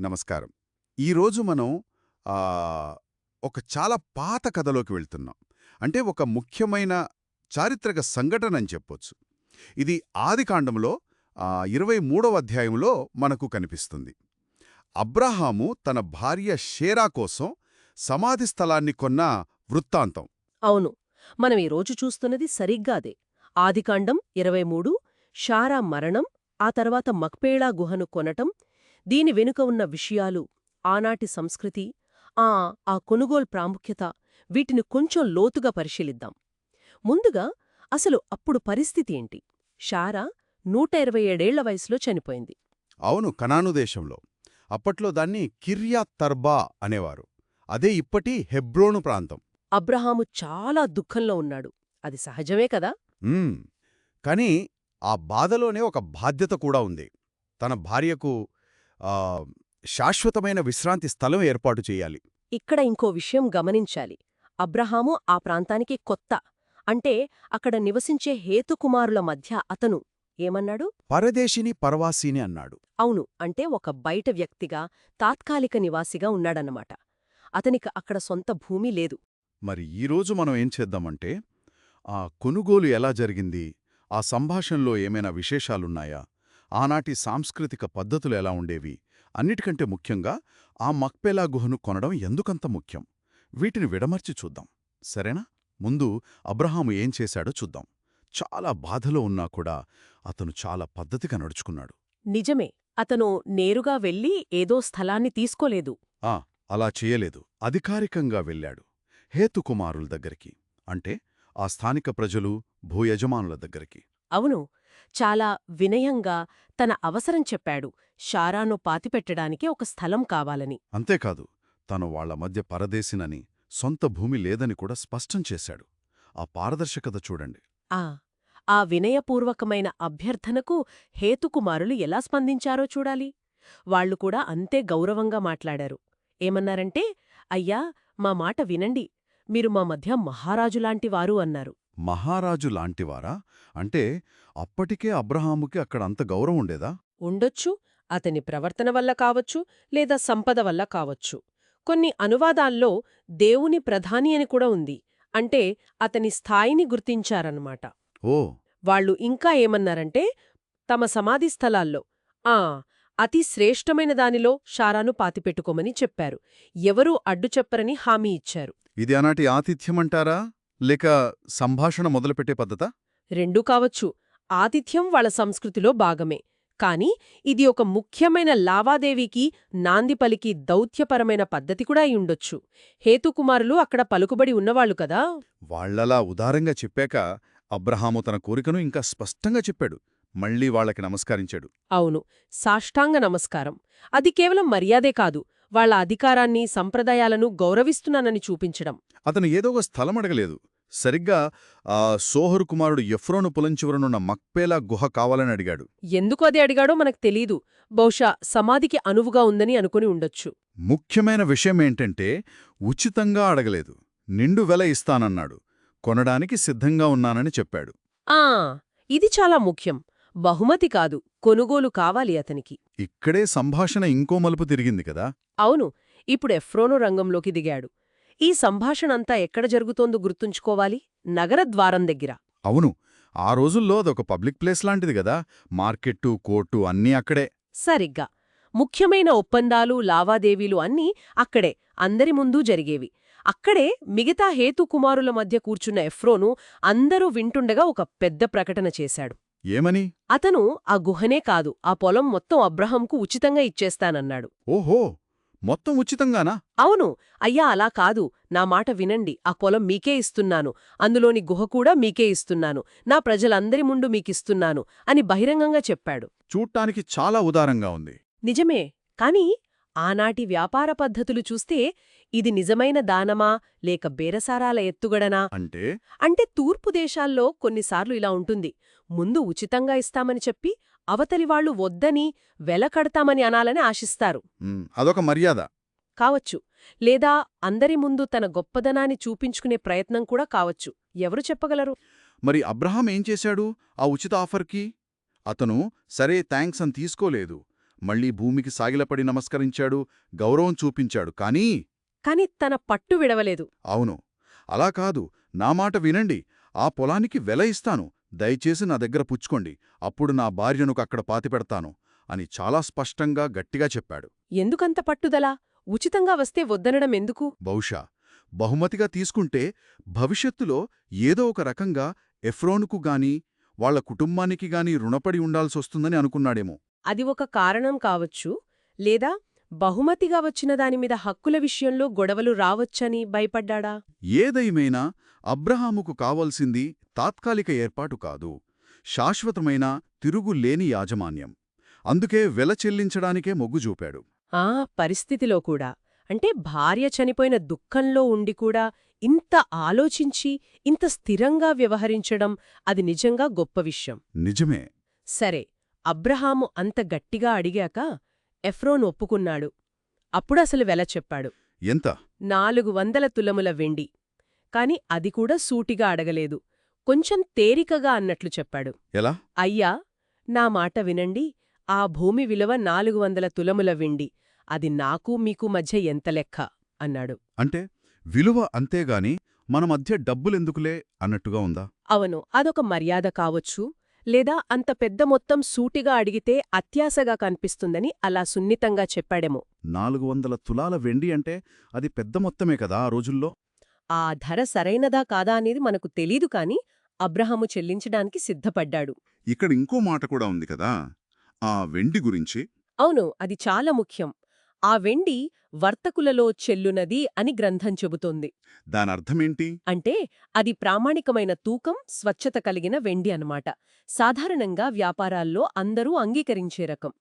నమస్కారం. ఈరోజు మనం ఒక చాలా పాత కథలోకి వెళ్తున్నాం. అంటే ఒక ముఖ్యమైన చారిత్రక సంఘటన అని చెప్పొచ్చు. ఇది ఆదికాండంలో ఇరవై మూడవ అధ్యాయంలో మనకు కనిపిస్తుంది. అబ్రహాము తన భార్య షేరా కోసం సమాధి స్థలాన్ని కొన్న వృత్తాంతం. అవును. మనం ఈరోజు చూస్తున్నది సరిగ్గాదే ఆదికాండం ఇరవై మూడు షారా మరణం ఆ తర్వాత మక్పేళా గుహను కొనటం దీని వెనుక ఉన్న విషయాలు ఆనాటి సంస్కృతి ఆ ఆ కొనుగోలు ప్రాముఖ్యత వీటిని కొంచెం లోతుగా పరిశీలిద్దాం. ముందుగా అసలు అప్పుడు పరిస్థితి ఏంటి? షారా నూట ఇరవై ఏడేళ్ళ వయసులో చనిపోయింది. అవును కనాను దేశంలో. అప్పట్లో దాన్ని కిర్యా తర్బా అనేవారు. అదే ఇప్పటి హెబ్రోను ప్రాంతం. అబ్రహాము చాలా దుఃఖంలో ఉన్నాడు. అది సహజమే కదా. కానీ ఆ బాధలోనే ఒక బాధ్యత కూడా ఉంది. తన భార్యకు శాశ్వతమైన విశ్రాంతి స్థలం ఏర్పాటు చేయాలి. ఇక్కడ ఇంకో విషయం గమనించాలి. అబ్రహాము ఆ ప్రాంతానికి కొత్త. అంటే అక్కడ నివసించే హేతుకుమారుల మధ్య అతను ఏమన్నాడు? పరదేశిని పరవాసిని అన్నాడు. అవును అంటే ఒక బయట వ్యక్తిగా తాత్కాలిక నివాసిగా ఉన్నాడన్నమాట. అతనికి అక్కడ సొంత భూమి లేదు. మరి ఈరోజు మనం ఏం చేద్దామంటే ఆ కొనుగోలు ఎలా జరిగింది? ఆ సంభాషణలో ఏమైనా విశేషాలున్నాయా? ఆనాటి సాంస్కృతిక పద్ధతులు ఎలా ఉండేవి? అన్నిటికంటే ముఖ్యంగా ఆ మక్పేలా గుహను కొనడం ఎందుకంత ముఖ్యం? వీటిని విడమర్చి చూద్దాం. సరేనా? ముందు అబ్రహాము ఏం చేశాడో చూద్దాం. చాలా బాధలో ఉన్నా కూడా అతను చాలా పద్ధతిగా నడుచుకున్నాడు. నిజమే. అతను నేరుగా వెళ్ళి ఏదో స్థలాన్ని తీసుకోలేదు. ఆ అలా చేయలేదు. అధికారికంగా వెళ్ళాడు. హేతుకుమారుల దగ్గరికి. అంటే ఆ స్థానిక ప్రజలు భూయజమానుల దగ్గరికి. అవును. చాలా వినయంగా తన అవసరం చెప్పాడు. షారాను పాతిపెట్టడానికి ఒక స్థలం కావాలని. అంతేకాదు తను వాళ్ళ మధ్య పరదేశినని సొంత భూమి లేదని కూడా స్పష్టం చేశాడు. ఆ పారదర్శకత చూడండి. ఆ ఆ వినయపూర్వకమైన అభ్యర్థనకు హేతుకుమారులు ఎలా స్పందించారో చూడాలి. వాళ్ళు కూడా అంతే గౌరవంగా మాట్లాడారు. ఏమన్నారంటే అయ్యా మా మాట వినండి. మీరు మా మధ్య మహారాజులాంటి వారు అన్నారు. మహారాజు లాంటివారా? అంటే అప్పటికే అబ్రహాముకి అక్కడ అంత గౌరవం ఉండేదా? ఉండొచ్చు. అతని ప్రవర్తన వల్ల కావచ్చు లేదా సంపద వల్ల కావచ్చు. కొన్ని అనువాదాల్లో దేవుని ప్రధాని అని కూడా ఉంది. అంటే అతని స్థాయిని గుర్తించారన్నమాట. ఓ! వాళ్ళు ఇంకా ఏమన్నారంటే తమ సమాధి స్థలాల్లో ఆ అతి శ్రేష్టమైన దానిలో షారాను పాతిపెట్టుకోమని చెప్పారు. ఎవరూ అడ్డు చెప్పరని హామీ ఇచ్చారు. ఇది ఆనాటి ఆతిథ్యమంటారా? లేక సంభాషణ మొదలుపెట్టే పద్ధత? రెండూ కావచ్చు. ఆతిథ్యం వాళ్ళ సంస్కృతిలో భాగమే. కాని ఇది ఒక ముఖ్యమైన లావాదేవీకి నాంది పలికి దౌత్యపరమైన పద్ధతి కూడా అయ్యుండొచ్చు హేతుకుమారులు అక్కడ పలుకుబడి ఉన్నవాళ్ళు కదా? వాళ్ళలా ఉదారంగా చెప్పాక అబ్రహాము తన కోరికను ఇంకా స్పష్టంగా చెప్పాడు. మళ్ళీ వాళ్ళకి నమస్కరించాడు. అవును. సాష్టాంగ నమస్కారం. అది కేవలం మర్యాదే కాదు. వాళ్ళ అధికారాన్ని సంప్రదాయాలను గౌరవిస్తున్నానని చూపించడం. అతను ఏదో ఒక స్థలం అడగలేదు. సరిగ్గా ఆ సోహరు కుమారుడు ఎఫ్రోను పొలం చివరనున్న మక్పేలా గుహ కావాలని అడిగాడు. ఎందుకు అది అడిగాడో మనకు తెలీదు. బహుశా సమాధికి అనువుగా ఉందని అనుకుని ఉండొచ్చు. ముఖ్యమైన విషయమేంటంటే ఉచితంగా అడగలేదు. నిండు వెల ఇస్తానన్నాడు. కొనడానికి సిద్ధంగా ఉన్నానని చెప్పాడు. ఆ ఇది చాలా ముఖ్యం. బహుమతి కాదు కొనుగోలు కావాలి అతనికి. ఇక్కడే సంభాషణ ఇంకో మలుపు తిరిగింది కదా? అవును ఇప్పుడు ఎఫ్రోను రంగంలోకి దిగాడు. ఈ సంభాషణంతా ఎక్కడ జరుగుతోందో గుర్తుంచుకోవాలి? నగర ద్వారం దగ్గర. అవును ఆ రోజుల్లో అదొక పబ్లిక్ ప్లేస్ లాంటిది గదా మార్కెట్టు కోర్టు అన్నీ అక్కడే. సరిగ్గా. ముఖ్యమైన ఒప్పందాలు లావాదేవీలు అన్నీ అక్కడే అందరి ముందు జరిగేవి. అక్కడే మిగతా హేతుకుమారుల మధ్య కూర్చున్న ఎఫ్రోను అందరూ వింటుండగా ఒక పెద్ద ప్రకటన చేశాడు. ఏమని? అతను ఆ గుహనే కాదు ఆ పొలం మొత్తం అబ్రహంకు ఉచితంగా ఇచ్చేస్తానన్నాడు. ఓహో మొత్తం ఉచితంగానా? అవును అయ్యా అలా కాదు నా మాట వినండి ఆ పొలం మీకే ఇస్తున్నాను అందులోని గుహ కూడా మీకే ఇస్తున్నాను నా ప్రజలందరి ముందు మీకిస్తున్నాను అని బహిరంగంగా చెప్పాడు. చూడ్డానికి చాలా ఉదారంగా ఉంది. నిజమే కాని ఆనాటి వ్యాపార పద్ధతులు చూస్తే ఇది నిజమైన దానమా లేక బేరసారాల ఎత్తుగడనా? అంటే? అంటే తూర్పు దేశాల్లో కొన్నిసార్లు ఇలా ఉంటుంది. ముందు ఉచితంగా ఇస్తామని చెప్పి అవతలివాళ్ళు వద్దని వెల కడతామని అనాలని ఆశిస్తారు. అదొక మర్యాద. కావచ్చు. లేదా అందరి ముందు తన గొప్పదనాన్ని చూపించుకునే ప్రయత్నం కూడా కావచ్చు. ఎవరు చెప్పగలరు? మరి అబ్రహాం ఏం చేశాడు ఆ ఉచిత ఆఫర్కి? అతను సరే థ్యాంక్స్ అని తీసుకోలేదు. మళ్ళీ భూమికి సాగిలపడి నమస్కరించాడు గౌరవం చూపించాడు. కానీ కాని తన పట్టు విడవలేదు. అవును. అలా కాదు. నా మాట వినండి. ఆ పొలానికి వెల ఇస్తాను. దయచేసి నా దగ్గర పుచ్చుకోండి. అప్పుడు నా భార్యను అక్కడ పాతిపెడతాను అని చాలా స్పష్టంగా గట్టిగా చెప్పాడు. ఎందుకంత పట్టుదల? ఉచితంగా వస్తే వద్దనడం ఎందుకు? బహుశా బహుమతిగా తీసుకుంటే భవిష్యత్తులో ఏదో ఒక రకంగా ఎఫ్రోనుకు గాని వాళ్ళ కుటుంబానికి గాని రుణపడి ఉండాల్సొస్తుందని అనుకున్నాడేమో. అది ఒక కారణం కావచ్చు. లేదా బహుమతిగా వచ్చిన దానిమీద హక్కుల విషయంలో గొడవలు రావచ్చని భయపడ్డాడా? ఏదైమైనా అబ్రహాముకు కావలసింది తాత్కాలిక ఏర్పాటు కాదు శాశ్వతమైన తిరుగులేని యాజమాన్యం. అందుకే వెల చెల్లించడానికే మొగ్గు చూపాడు. ఆ పరిస్థితిలో కూడా అంటే భార్య చనిపోయిన దుఃఖంలో ఉండి కూడా ఇంత ఆలోచించి ఇంత స్థిరంగా వ్యవహరించడం అది నిజంగా గొప్ప విషయం. నిజమే. సరే అబ్రహాము అంత గట్టిగా అడిగాక ఎఫ్రోన్ ఒప్పుకున్నాడు. అప్పుడసలు వెల చెప్పాడు. ఎంత? నాలుగు వందల తులముల వెండి. కాని అది కూడా సూటిగా అడగలేదు. కొంచెం తేరికగా అన్నట్లు చెప్పాడు. ఎలా? అయ్యా నా మాట వినండి. ఆ భూమి విలువ నాలుగు వందల తులముల వెండి. అది నాకు మీకు మధ్య ఎంత లెక్క? అన్నాడు. అంటే విలువ అంతేగాని మన మధ్య డబ్బులెందుకులే? అన్నట్టుగా ఉందా? అవును అదొక మర్యాద కావచ్చు. లేదా అంత పెద్ద మొత్తం సూటిగా అడిగితే అత్యాశగా కనిపిస్తుందని అలా సున్నితంగా చెప్పాడేమో. నాలుగు వందల తులాల వెండి అంటే అది పెద్ద మొత్తమే కదా ఆ రోజుల్లో? ఆ ధర సరైనదా కాదా అనేది మనకు తెలీదు కాని అబ్రహాము చెల్లించడానికి సిద్ధపడ్డాడు. ఇక్కడ ఇంకో మాట కూడా ఉంది కదా? ఆ వెండి గురించి? అవును అది చాలా ముఖ్యం. ఆ వెండి వర్తకులలో చెల్లునది అని గ్రంథం చెబుతోంది. దానర్థమేంటి? అంటే అది ప్రామాణికమైన తూకం స్వచ్ఛత కలిగిన వెండి అన్నమాట. సాధారణంగా వ్యాపారాల్లో అందరూ అంగీకరించే రకం.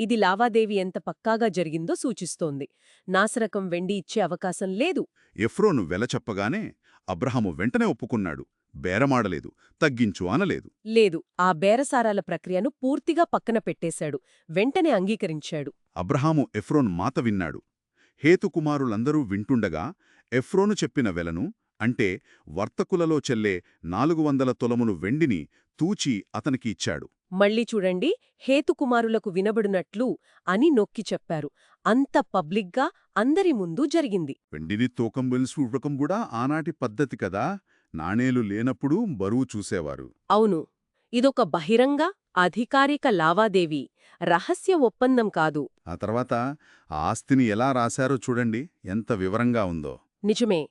ఇది లావాదేవీ ఎంత పక్కాగా జరిగిందో సూచిస్తోంది. నాసరకం వెండి ఇచ్చే అవకాశం లేదు. ఎఫ్రోను వెల చెప్పగానే అబ్రహాము వెంటనే ఒప్పుకున్నాడు. బేరమాడలేదు తగ్గించు అనలేదు. లేదు ఆ బేరసారాల ప్రక్రియను పూర్తిగా పక్కన పెట్టేశాడు. వెంటనే అంగీకరించాడు. అబ్రహాము ఎఫ్రోన్ మాట విన్నాడు. హేతుకుమారులందరూ వింటుండగా ఎఫ్రోను చెప్పిన వెలను అంటే వర్తకులలో చెల్లే నాలుగు వందల తొలమును వెండిని తూచి అతనికి ఇచ్చాడు. మళ్ళీ చూడండి హేతుకుమారులకు వినబడినట్లు అని నొక్కి చెప్పారు. అంత పబ్లిక్గా అందరి ముందు జరిగింది. వెండిని తూకం వెలుసు ఇవ్వకం కూడా ఆనాటి పద్ధతి కదా? నాణేలు లేనప్పుడు బరువు చూసేవారు. అవును. ఇదొక బహిరంగ అధికారిక లావాదేవీ రహస్య ఒప్పందం కాదు. ఆ తర్వాత ఆ ఆస్తిని ఎలా రాశారో చూడండి ఎంత వివరంగా ఉందో. నిజమే.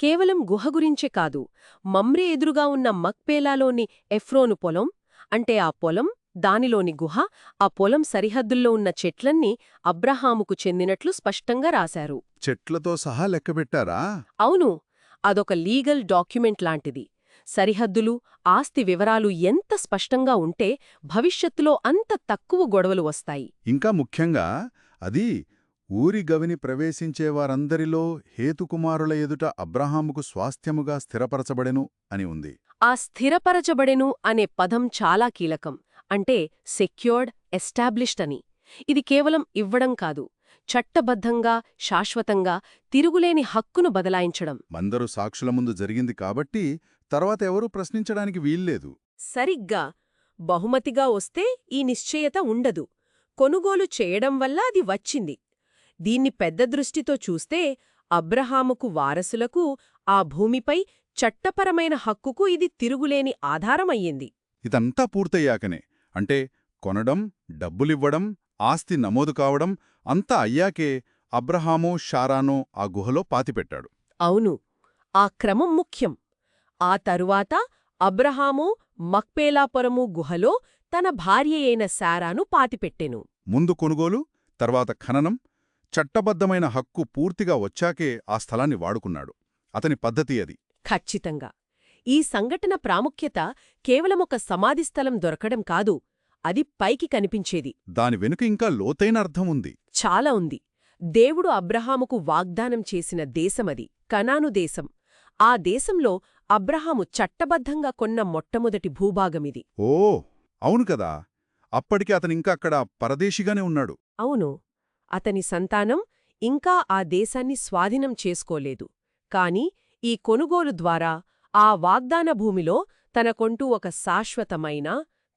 కేవలం గుహ గురించే కాదు మమ్రే ఎదురుగా ఉన్న మక్పేలాలోని ఎఫ్రోను పొలం అంటే ఆ పొలం దానిలోని గుహ ఆ పొలం సరిహద్దుల్లో ఉన్న చెట్లన్నీ అబ్రహాముకు చెందినట్లు స్పష్టంగా రాశారు. చెట్లతో సహా లెక్కబెట్టారా అవును. అదొక లీగల్ డాక్యుమెంట్ లాంటిది. సరిహద్దులు ఆస్తి వివరాలు ఎంత స్పష్టంగా ఉంటే భవిష్యత్తులో అంత తక్కువ గొడవలు వస్తాయి. ఇంకా ముఖ్యంగా అది ఊరి గవిని ప్రవేశించేవారందరిలో హేతుకుమారుల ఎదుట అబ్రహాముకు స్వాస్థ్యముగా స్థిరపరచబడెను అని ఉంది. ఆ స్థిరపరచబడెను అనే పదం చాలా కీలకం. అంటే సెక్యూర్డ్ ఎస్టాబ్లిష్డ్ అని. ఇది కేవలం ఇవ్వడం కాదు. చట్టబద్ధంగా శాశ్వతంగా తిరుగులేని హక్కును బదలాయించడం. మందరు సాక్షుల ముందు జరిగింది కాబట్టి తర్వాత ఎవరూ ప్రశ్నించడానికి వీల్లేదు. సరిగ్గా. బహుమతిగా వస్తే ఈ నిశ్చయత ఉండదు. కొనుగోలు చేయడం వల్ల అది వచ్చింది. దీన్ని పెద్ద దృష్టితో చూస్తే అబ్రహాముకు వారసులకు ఆ భూమిపై చట్టపరమైన హక్కుకు ఇది తిరుగులేని ఆధారమయ్యింది. ఇదంతా పూర్తయ్యాకనే. అంటే కొనడం డబ్బులివ్వడం ఆస్తి నమోదు కావడం అంతా అయ్యాకే అబ్రహాము షారాను ఆ గుహలో పాతిపెట్టాడు. అవును ఆ క్రమం ముఖ్యం. ఆ తరువాత అబ్రహాము మక్పేలాపురము గుహలో తన భార్యయైన శారాను పాతిపెట్టెను. ముందు కొనుగోలు తర్వాత ఖననం చట్టబద్ధమైన హక్కు పూర్తిగా వచ్చాకే ఆ స్థలాన్ని వాడుకున్నాడు. అతని పద్ధతి అది. ఖచ్చితంగా. ఈ సంఘటన ప్రాముఖ్యత కేవలమొక సమాధి స్థలం దొరకడం కాదు అది పైకి కనిపించేది. దాని వెనుక ఇంకా లోతైన అర్థం ఉంది. చాలా ఉంది. దేవుడు అబ్రహాముకు వాగ్దానం చేసిన దేశమది కనాను దేశం. ఆ దేశంలో అబ్రహాము చట్టబద్ధంగా కొన్న మొట్టమొదటి భూభాగమిది ఓ అవును కదా. అప్పటికి అతనింకా అక్కడ పరదేశిగానే ఉన్నాడు. అవును. అతని సంతానం ఇంకా ఆ దేశాన్ని స్వాధీనం చేసుకోలేదు. కాని ఈ కొనుగోలు ద్వారా ఆ వాగ్దాన భూమిలో తనకొంటూ ఒక శాశ్వతమైన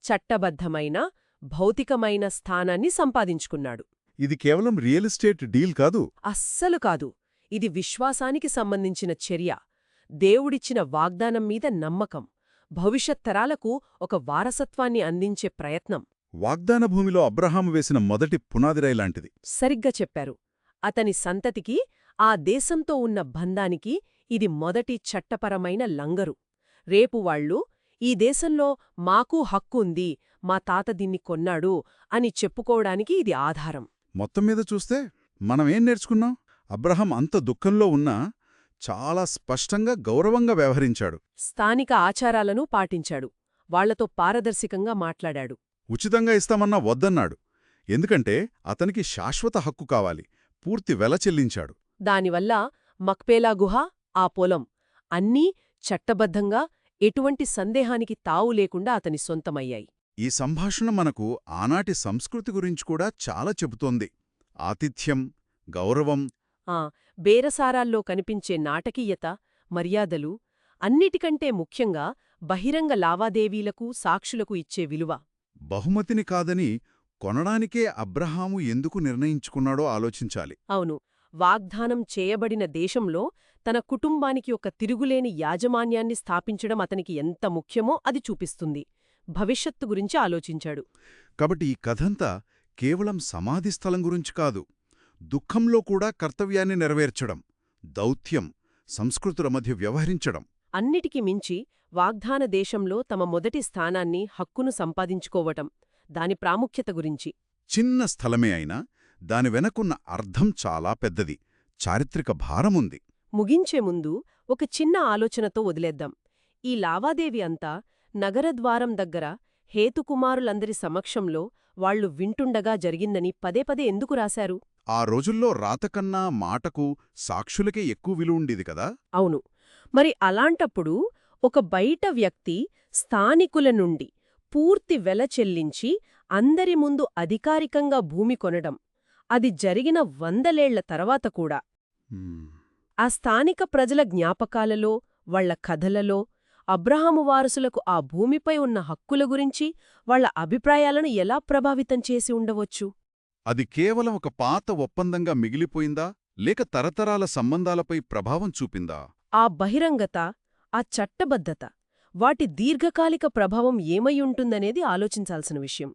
చట్టబద్ధమైన భౌతికమైన స్థానాన్ని సంపాదించుకున్నాడు. ఇది కేవలం రియల్ ఎస్టేట్ డీల్ కాదు. అస్సలు కాదు. ఇది విశ్వాసానికి సంబంధించిన చర్య. దేవుడిచ్చిన వాగ్దానం మీద నమ్మకం. భవిష్యత్ తరాలకు ఒక వారసత్వాన్ని అందించే ప్రయత్నం. వాగ్దాన భూమిలో అబ్రహాం వేసిన మొదటి పునాదిరాయి లాంటిది. సరిగ్గా చెప్పారు. అతని సంతతికి ఆ దేశంతో ఉన్న బంధానికి ఇది మొదటి చట్టపరమైన లంగరు. రేపు వాళ్ళు ఈ దేశంలో మాకూ హక్కు ఉంది మా తాత దీన్ని కొన్నాడు అని చెప్పుకోవడానికి ఇది ఆధారం. మొత్తం మీద చూస్తే మనం ఏం నేర్చుకున్నాం? అబ్రహాం అంత దుఃఖంలో ఉన్నా చాలా స్పష్టంగా గౌరవంగా వ్యవహరించాడు. స్థానిక ఆచారాలను పాటించాడు. వాళ్ళతో పారదర్శకంగా మాట్లాడాడు. ఉచితంగా ఇస్తామన్నా వద్దన్నాడు. ఎందుకంటే అతనికి శాశ్వత హక్కు కావాలి పూర్తి వెల చెల్లించాడు. దానివల్ల మక్పేలా గుహ ఆ పొలం అన్నీ చట్టబద్ధంగా ఎటువంటి సందేహానికి తావు లేకుండా అతని సొంతమయ్యాయి. ఈ సంభాషణ మనకు ఆనాటి సంస్కృతి గురించి కూడా చాలా చెబుతోంది. ఆతిథ్యం గౌరవం. ఆ బేరసారాల్లో కనిపించే నాటకీయత మర్యాదలు అన్నిటికంటే ముఖ్యంగా బహిరంగ లావాదేవీలకు సాక్షులకు ఇచ్చే విలువ. బహుమతిని కాదని కొనడానికే అబ్రహాము ఎందుకు నిర్ణయించుకున్నాడో ఆలోచించాలి. అవును వాగ్దానం చేయబడిన దేశంలో తన కుటుంబానికి ఒక తిరుగులేని యాజమాన్యాన్ని స్థాపించడం అతనికి ఎంత ముఖ్యమో అది చూపిస్తుంది. భవిష్యత్తు గురించి ఆలోచించాడు. కాబట్టి ఈ కథంతా కేవలం సమాధి స్థలం గురించి కాదు దుఃఖంలో కూడా కర్తవ్యాన్ని నెరవేర్చడం దౌత్యం సంస్కృతుల మధ్య వ్యవహరించడం. అన్నిటికి మించి వాగ్దాన దేశంలో తమ మొదటి స్థానాన్ని హక్కును సంపాదించుకోవటం దాని ప్రాముఖ్యత గురించి. చిన్న స్థలమే అయినా దాని వెనకున్న అర్థం చాలా పెద్దది చారిత్రక భారముంది. ముగించే ముందు ఒక చిన్న ఆలోచనతో వదిలేద్దాం. ఈ లావాదేవి అంతా నగరద్వారం దగ్గర హేతుకుమారులందరి సమక్షంలో వాళ్ళు వింటుండగా జరిగిందని పదే పదే ఎందుకు రాశారు? ఆ రోజుల్లో రాతకన్నా మాటకు సాక్షులకే ఎక్కువ విలువ ఉండేది కదా? అవును. మరి అలాంటప్పుడు ఒక బయట వ్యక్తి స్థానికుల నుండి పూర్తి వెల చెల్లించి అందరి ముందు అధికారికంగా భూమి కొనడం. అది జరిగిన వందలేళ్ళ తర్వాత కూడా. ఆ స్థానిక ప్రజల జ్ఞాపకాలలో వాళ్ళ కథలలో అబ్రహాము వారసులకు ఆ భూమిపై ఉన్న హక్కుల గురించి వాళ్ళ అభిప్రాయాలను ఎలా ప్రభావితం చేసి ఉండవచ్చు? అది కేవలం ఒక పాత ఒప్పందంగా మిగిలిపోయిందా? లేక తరతరాల సంబంధాలపై ప్రభావం చూపిందా? ఆ బహిరంగత ఆ చట్టబద్ధత వాటి దీర్ఘకాలిక ప్రభావం ఏమై ఉంటుందనేది ఆలోచించాల్సిన విషయం.